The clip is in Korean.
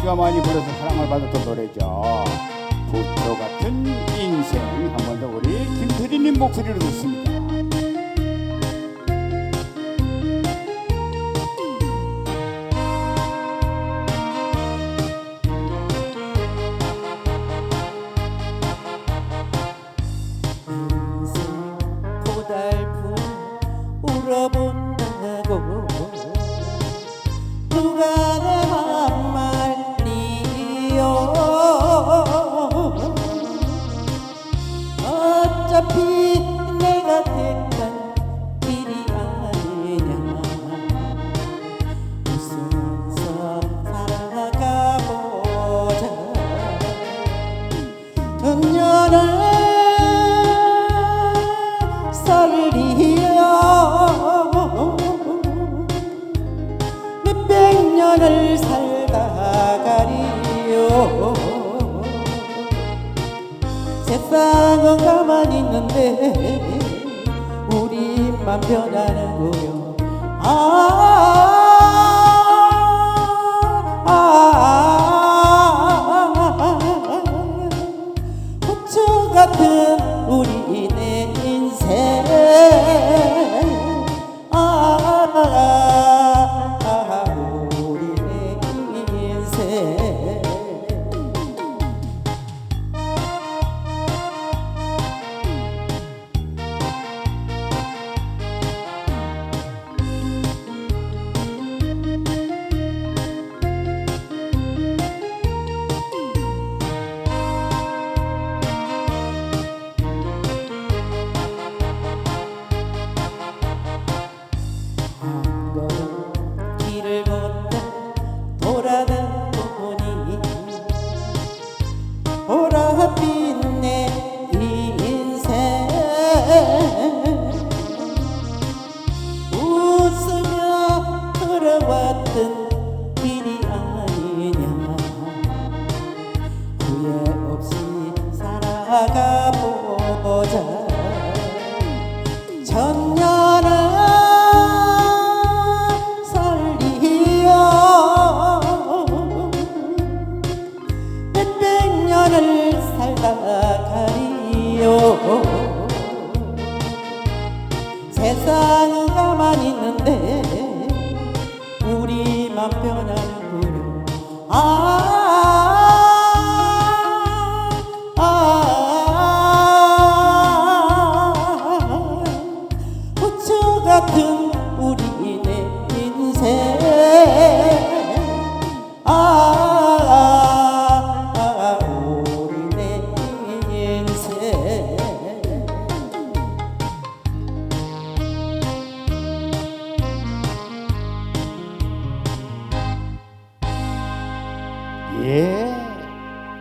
씨가 많이 불러서 사랑을 받았던 노래죠. 부터 같은 인생 한 번 더 우리 김태리님 목소리로 듣습니다. 고달픈 울어본다고 누가 내 어차피 내가 택한 길이 아니냐. 웃으면서 살아가보자. 은연을 세상은 가만히 있는데 우리만 변하는 거요 아, 아, 아, 우리 내 인생 아, 아, 보 가리요 세상은 가만히 있는데 우리만 변하는 거요 아, 아, 같은 Yeah.